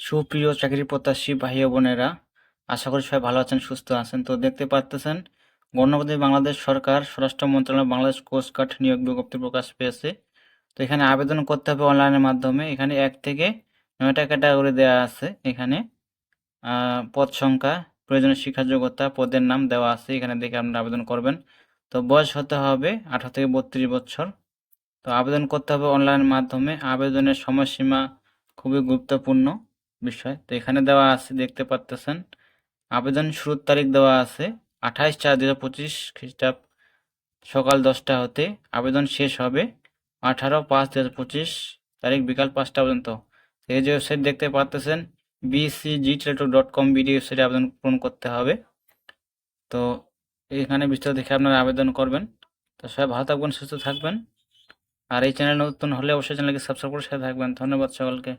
সুপ্রিয় চাকরি প্রত্যাশী ভাই বোনেরা, আশা করি সবাই ভালো আছেন, সুস্থ আছেন। তো দেখতে পাচ্তেছেন গণপতি বাংলাদেশ সরকার, স্বরাষ্ট্র মন্ত্রণালয়, বাংলাদেশ কোস্ট গার্ড নিয়োগ বিজ্ঞপ্তি প্রকাশ পেয়েছে। তো এখানে আবেদন করতে হবে অনলাইনের মাধ্যমে। এখানে এক থেকে নয়টা ক্যাটাগরি দেওয়া আছে এখানে। পদ সংখ্যা, প্রয়োজনীয় শিক্ষা যোগ্যতা, পদের নাম দেওয়া আছে, এখানে দেখে আপনারা আবেদন করবেন। তো বয়স হতে হবে আঠারো থেকে বত্রিশ বছর। তো আবেদন করতে হবে অনলাইনের মাধ্যমে। আবেদনের সময়সীমা খুবই গুরুত্বপূর্ণ। বিষয়। তো এখানে দেওয়া আছে, দেখতে পাচ্তেছেন আবেদন শুরুর তারিখ দেওয়া আছে, আঠাইশ চার দু হাজার পঁচিশ খ্রিস্টাব্দ সকাল দশটা হতে। আবেদন শেষ হবে আঠারো পাঁচ দু হাজার পঁচিশ তারিখ বিকাল পাঁচটা পর্যন্ত। এই যে ওয়েবসাইট দেখতে পাচ্তেছেন বিসিজি ডট কম বিডি ওয়েবসাইটে আবেদন পূরণ করতে হবে। তো এখানে বিস্তারিত দেখে আপনারা আবেদন করবেন। তো সবাই ভালো থাকবেন, সুস্থ থাকবেন। আর এই চ্যানেল নতুন হলে অবশ্যই চ্যানেলকে সাবস্ক্রাইব করে সাথে থাকবেন। ধন্যবাদ সকলকে।